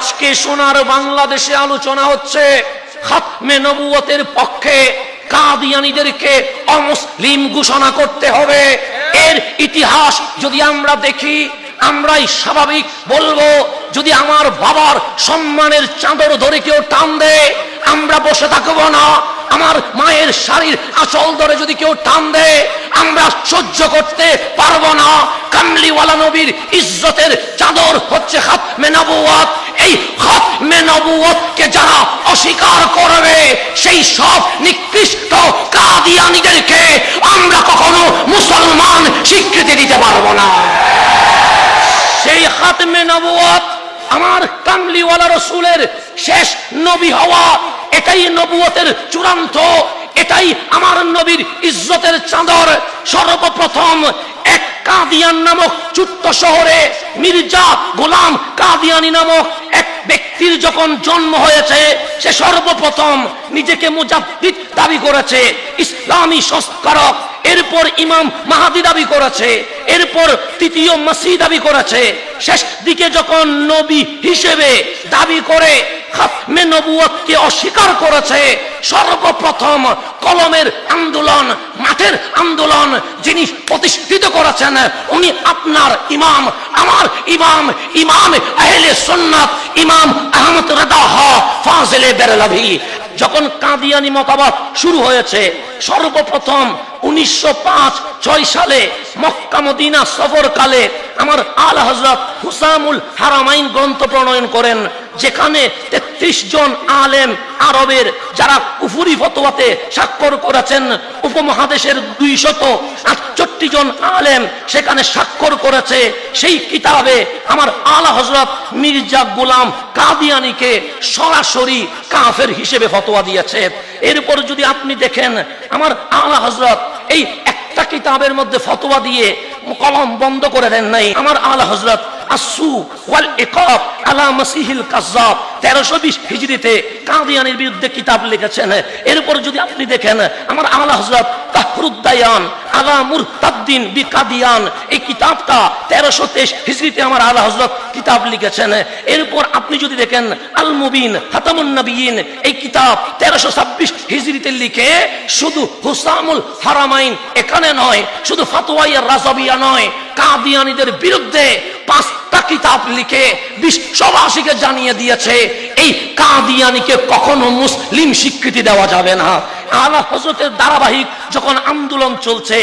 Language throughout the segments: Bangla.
আজকে সোনার বাংলাদেশে আলোচনা হচ্ছে, খাতমে নবুয়তের পক্ষে কাদিয়ানিদেরকে অমুসলিম ঘোষণা করতে হবে। এর ইতিহাস যদি আমরা দেখি, আমরাই স্বাভাবিক বলব, যদি আমার বাবার সম্মানের চাদর ধরে কেউ টান দেয়, আমরা বসে থাকব না। আমার মায়ের শাড়ির আচল ধরে যদি কেউ টান দেয়, আমরা সহ্য করতে পারব না। কামলিওয়ালা নবীর ইজ্জতের চাদর হচ্ছে খাতমে নবুয়াত। এই খাতমে নবুয়াতকে যারা অস্বীকার করবে, সেই সব নিকৃষ্ট কাদিয়ানীদেরকে আমরা কখনো মুসলমান স্বীকৃতি দিতে পারব না। সেই খাতমে নবুয়াত আমার কামলিওয়ালা রসুলের শেষ নবী হওয়া, এটাই নবুয়তের চূড়ান্ত, এটাই আমার নবীর ইজ্জতের চাদর। সর্বপ্রথম এক কাদিয়ান নামক ছোট্ট শহরে মির্জা গোলাম কাদিয়ানি নামক ব্যক্তির যখন জন্ম হয়েছে, সে সর্বপ্রথম নিজেকে মুজাদ্দিদ দাবি করেছে, ইসলামী সংস্কারক। এরপর ইমাম মাহাদি দাবি করেছে, এরপর তৃতীয় মাসি দাবি করেছে। শেষ দিকে যখন নবী হিসেবে দাবি করে খাতমে নবুয়তকে অস্বীকার করেছে। সর্বপ্রথম কলমের আন্দোলন, মাঠের আন্দোলন যিনি প্রতিষ্ঠিত করেছেন, উনি আপনার ইমাম। আমার ইমাম ইমাম আহলে সুন্নাত, ইমাম আহমদ রাদাহ ফাজিলে বেরলভি। যখন কাদিয়ানি মতামত শুরু হয়েছে, সর্বপ্রথম উনিশশো পাঁচ ছয় সালে আল হজরত প্রণয়ন করেন, যেখানে জন আলেম আরবের স্বাক্ষর করেছেন, উপমহাদেশের দুইশত আটষট্টি জন আলেম সেখানে স্বাক্ষর করেছে। সেই কিতাবে আমার আলা হজরত মির্জা গুলাম কাদিয়ানিকে সরাসরি কাফের হিসেবে ফতোয়া দিয়েছে। এরপর যদি আপনি দেখেন, আমার আলা হজরত এই একটা কিতাবের মধ্যে ফতোয়া দিয়ে কলম বন্ধ করে দেন নাই। আমার আল হজরত আসু ওয়াল ইকাব আলা মাসিহিল কাজ্জাব। 1320 হিজরিতে কাদিয়ানির বিরুদ্ধে কিতাব লিখেছেন। এরপর যদি আপনি দেখেন, আমার আলা হযরত বি কাদিয়ান এই কিতাবটা 1323 হিজরিতে আমার আলা হযরত কিতাব লিখেছেন। এরপর আপনি যদি দেখেন আল মুবিন হাতামুন এই কিতাব 1326 হিজরিতে লিখে শুধু হুসামুল হারামাইন এখানে নয়, শুধু ফাতোয়াইয়া রাজাবিয়া নয়, কাদিয়ানিদের বিরুদ্ধে পাঁচটা কিতাব লিখে বিশ্ববাসীকে জানিয়ে দিয়েছে, এই কাদিয়ানিকে কখনো মুসলিম স্বীকৃতি দেওয়া যাবে না। আলা হজরতের ধারাবাহিক যখন আন্দোলন চলছে,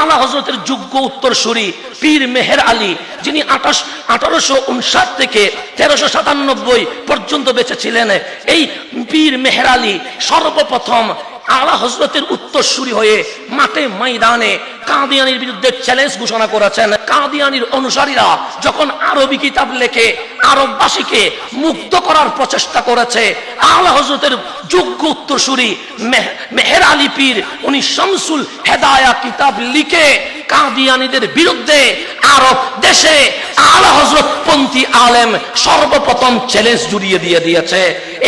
আলা হজরতের যোগ্য উত্তরসূরি পীর মেহের আলী, যিনি আঠাশ আঠারোশো উনষাট থেকে তেরোশো সাতানব্বই পর্যন্ত বেঁচে ছিলেন এই পীর মেহের আলী সর্বপ্রথম আলা হজরতের উত্তরসূরি হয়ে মাঠে ময়দানে কাদিয়ানির বিরুদ্ধে চ্যালেঞ্জ ঘোষণা করেছেন। কাদিয়ানির অনুসারীরা যখন আরবি কিতাব লেখে, আরববাসীকে মুক্ত করার প্রচেষ্টা করেছে আলা হজরতের যোগ্য উত্তরসূরি মেহের আলী পীর, উনি শামসুল হেদায়া কিতাব লিখে কাদিয়ানিদের বিরুদ্ধে আরব দেশে আলা হজরত পন্থী আলেম সর্বপ্রথম চ্যালেঞ্জ জুড়িয়ে দিয়ে দিয়েছে।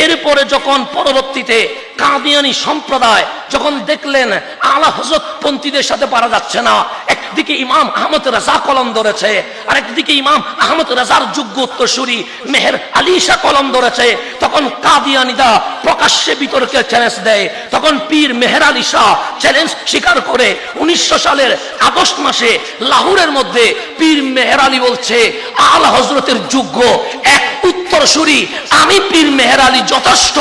এরপরে যখন পরবর্তীতে কাদিয়ানি সম্প্রদায় যখন দেখলেন আলা হজরত পন্থীদের সাথে পারা যাচ্ছে না। একদিকে ইমাম আহমদ রাজা কলম ধরেছে, আর একদিকে ইমাম আহমদ রাজার যোগ্য উত্তরসূরি মেহের আলী কলম ধরেছে। তখন কাদিয়ানিদা প্রকাশ্যে বিতর্কে চ্যালেঞ্জ দেয়। তখন পীর মেহের আলী চ্যালেঞ্জ স্বীকার করে। উনিশশো সালের আগস্ট মাসে লাহোরের মধ্যে পীর মেহের আলী বলছে, আল হজরতের যোগ্য এক উত্তরসূরি, আমি পীর মেহের আলী যথেষ্ট।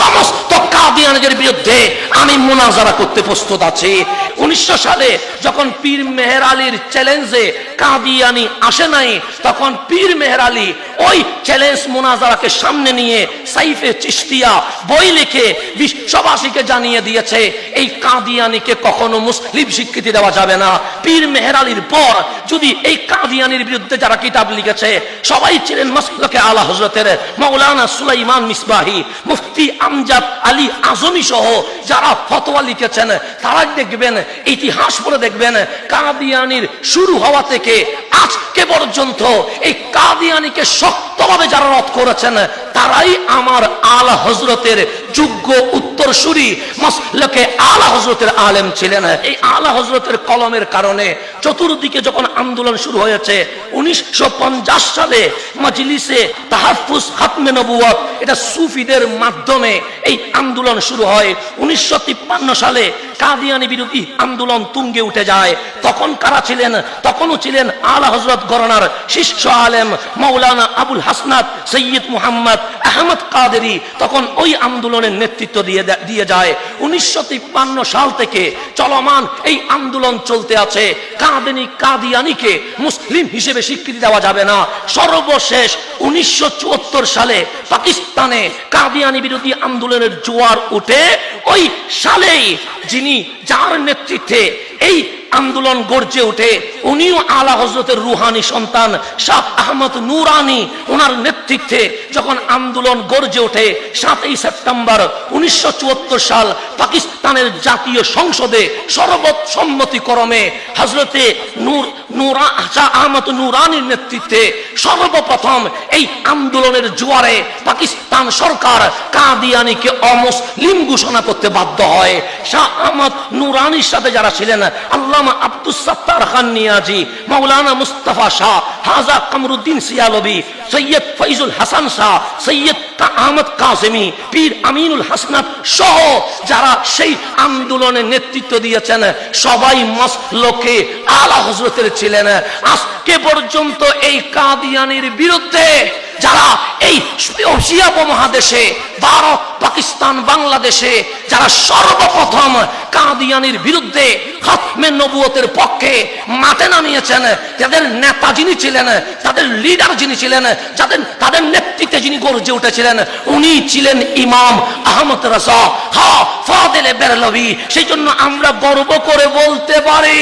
সমস্ত কাদিয়ানদের বিরুদ্ধে আমি মোনাজারা করতে প্রস্তুত আছি। উনিশশো সালে যখন পীর মেহের আলীর চ্যালেঞ্জে কাদিয়ানি আসে নাই, তখন পীর মেহের আলী ওই চ্যালেঞ্জ মোনাজারাকে সামনে নিয়ে সাইফে চিস্তিয়া বই লিখে বিশ্ববাসীকে জানিয়ে দিয়েছে, এই কাদিয়ানিকে কখনো মুসলিম স্বীকৃতি দেওয়া যাবে না। পীর মেহের আলীর পর যদি এই কাদিয়ানির বিরুদ্ধে যারা কিতাব লিখেছে, সবাই ছিলেন মসলকে আলা হজরতের মৌলানা সুলাইমান মিসবাহি, মুফতি আমজাদ আলী আজমি সহ যারা ফতোয়া লিখেছেন তারাই দেখবেন, ইতিহাস পড়ে দেখবেন, কাদিয়ানির শুরু হওয়া থেকে আজকে পর্যন্ত এই কাদিয়ানিকে শক্তভাবে যারা রদ করেছেন, তারাই আমার আল হজরতের যোগ্য উত্তরসূরি মসলকে আলা হজরতের আলেম ছিলেন। এই আলা হজরতের কলমের কারণে চতুর্দিকে যখন আন্দোলন শুরু হয়েছে, উনিশশো পঞ্চাশ সালে মজলিসে তাহাফুজ হাতমে নবুয়ত এটা সুফিদের মাধ্যমে এই আন্দোলন শুরু হয়। উনিশশো সালে কাদিয়ানি বিরোধী আন্দোলন তুঙ্গে উঠে যায়। তখন কারা ছিলেন? তখনও ছিলেন আলা হজরত গরনার শিষ্য আলেম মৌলানা আবুল হাসনাত সৈয়দ মুহাম্মদ আহমদ কাদেরি। তখন ওই আন্দোলনের নেতৃত্ব দিয়ে দিয়ে যায়। উনিশশো সাল থেকে চলমান এই আন্দোলন চলতে আছে। কাদিনী কাদিয়ানিকে মুসলিম হিসেবে স্বীকৃতি দেওয়া যাবে না। সর্বশেষ উনিশশো চুয়াত্তর সালে পাকিস্তানে কাদিয়ানি বিরোধী আন্দোলনের জোয়ার উঠে ওই সালেই যিনি যার নেতৃত্বে এই আন্দোলন গর্জে ওঠে। উনিও আলা হজরতের রুহানি সন্তান, শাহ আহমদ নুরানি ওনার নেতৃত্বে যখন আন্দোলন গর্জে ওঠে সাতই সেপ্টেম্বর উনিশশো সাল পাকিস্তানের জাতীয় সংসদে সর্বসম্মতিক্রমে হজরতে নূর, নুরা, শাহ আহমদ নুরানির নেতৃত্বে সর্বপ্রথম এই আন্দোলনের জোয়ারে পাকিস্তান সরকার কাদিয়ানিকে অমুসলিম ঘোষণা করতে বাধ্য হয়। শাহ আহমদ নুরানির সাথে যারা ছিলেন আল্লামা খান নিয়াজি মাওলানা মুস্তাফা শাহ, হাজা কামরুদ্দিন সিয়ালবি, সৈয়দ ফৈজুল হাসান শাহ, সৈয়দ আহমদ কাসেমি পীর আমিনুল হাসনাত সহ যারা সেই আন্দোলনে নেতৃত্ব দিয়েছেন, সবাই মসলকে আলা হজরতের ছিলেন। আজকে পর্যন্ত এই কাদিয়ানির বিরুদ্ধে যারা এই উপমহাদেশে ভারত পাকিস্তান, বাংলাদেশে যারা সর্বপ্রথম কাদিয়ানির বিরুদ্ধে খাতমে নবুয়তের পক্ষে মাঠে নামিয়েছেন, যাদের নেতা যিনি ছিলেন তাদের লিডার যিনি ছিলেন, যাদের, তাদের নেতৃত্বে যিনি গর্জে উঠেছিলেন, উনি ছিলেন ইমাম আহমদ রাজা। হা, ফাদেলে বেরলভি সেই জন্য আমরা গর্ব করে বলতে পারি,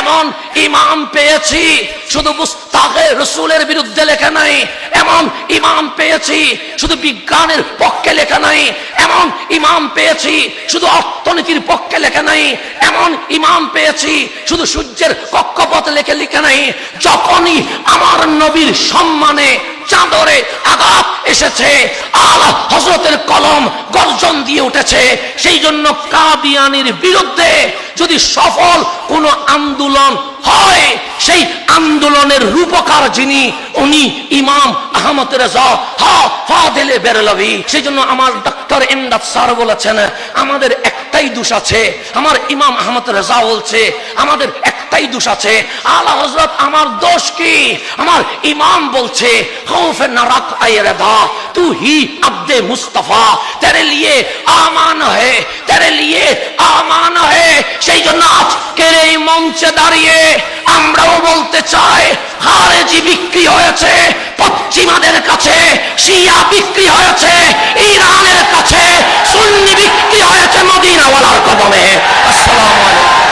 এমন ইমাম পেয়েছি, শুধু মুস্তাকে রসুলের বিরুদ্ধে লেখা নাই, এমন ইমাম পেয়েছি, শুধু বিজ্ঞানের পক্ষে লেখা নাই এমন ইমাম পেয়েছি, শুধু অর্থনীতির পক্ষে লেখে নাই, এমন ইমাম পেয়েছি, শুধু সূর্যের কক্ষপথ লেখে লিখে নাই, যখনই আমার নবীর সম্মানে চাদরে আঘাত এসেছে। আলা হজরতের কলম গর্জন দিয়ে উঠেছে। সেই জন্য কাদিয়ানির বিরুদ্ধে যদি সফল কোন আন্দোলন হয়, সেই আন্দোলনের রূপকার যিনি, উনি ইমাম আহমদ রেজা ফাদেলে বেরলভি সেই জন্য আমার ডাক্তার এমদাদ স্যার বলেছেন, আমাদের একটাই দোষ আছে। আমার ইমাম আহমদ রেজা বলছে, আমাদের কোথায় দোষ আছে। আল্লাহ হজরত আমার দোষ কি? আমার ইমাম বলছে না রাখ তু হি আব্দে তেরে লিয়ে আমান হে, তেরে লিয়ে আমান হে, সেই জন্য এই মঞ্চে দাঁড়িয়ে আমরাও বলতে চাই হারেজি বিক্রি হয়েছে, পশ্চিমাদের কাছে, শিয়া বিক্রি হয়েছে, ইরানের কাছে, সুন্নি বিক্রি হয়েছে মদিনাওয়ালার কদমে। আসসালামু আলাইকুম।